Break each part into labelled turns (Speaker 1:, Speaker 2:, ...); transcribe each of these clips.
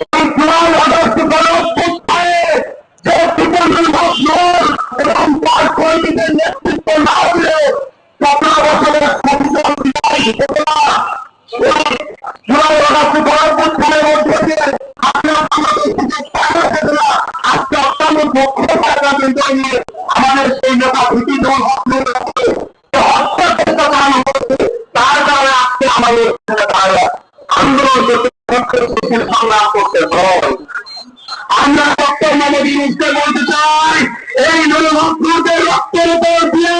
Speaker 1: এই July August গণঅভ্যুত্থানে যে আমাদের সেই নেতা ভীতি দল হত্যার হত্যা চেষ্টা চালানো হচ্ছে তার কারণে আজকে আমাদের এখানে দাঁড়ায় আন্দোলন পক্ষের সংগ্রাম করতে হয় আমরা ডক্টর মোহাম্মদ ইউনুসকে বলতে চাই এই নরভক্তদের রক্তের উপর দিয়ে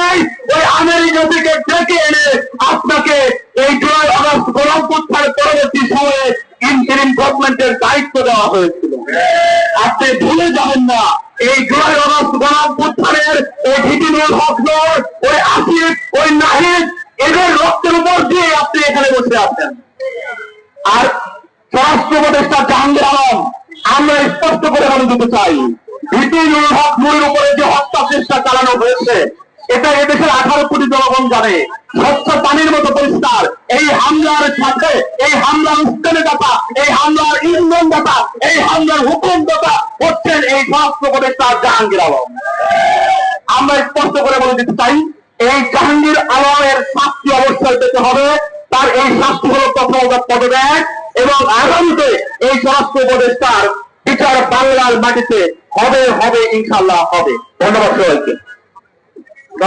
Speaker 1: ওই আমেরিকা থেকে ডেকে এনে আপনাকে এই জুলাই আগস্ট গণপুত্থার পরবর্তী সময়ে ইন্টারিম গভর্নমেন্টের দায়িত্ব দেওয়া হয়েছিল আপনি ভুলে যাবেন না এই জুলাই আগস্ট গণপুত্থানের ওই ভিটিনুল হক নয়, ওই আসিফ ওই নাহিদ এদের রক্তের উপর দিয়ে আপনি এখানে বসে আছেন আর স্বরাষ্ট্র উপদেষ্টা জাহাঙ্গীর আলম আমরা স্পষ্ট করে বলে দিতে চাই ভিটিনুল হক নুরের উপরে যে হত্যা চেষ্টা চালানো হয়েছে, এটা এদেশের আঠারো কোটি জনগণ জানে। স্বচ্ছ পানির মতো পরিষ্কার। এই হামলার সাথে, এই হামলার উস্কানি দাতা এই হামলার ইন্ধন দাতা এই হামলার হুকুম দাতা হচ্ছেন এই স্বরাষ্ট্র উপদেষ্টা জাহাঙ্গীর আলম। আমরা স্পষ্ট করে বলে দিতে চাই, এই জাহাঙ্গীর আলমের শাস্তি অবশ্যই পেতে হবে। তার এই শাস্তি হল পদত্যাগ এবং আগামীতে এই স্বরাষ্ট্র উপদেষ্টার বিচার বাংলার মাটিতে হবে হবে ইনশাল্লাহ হবে। ধন্যবাদ সবাইকে।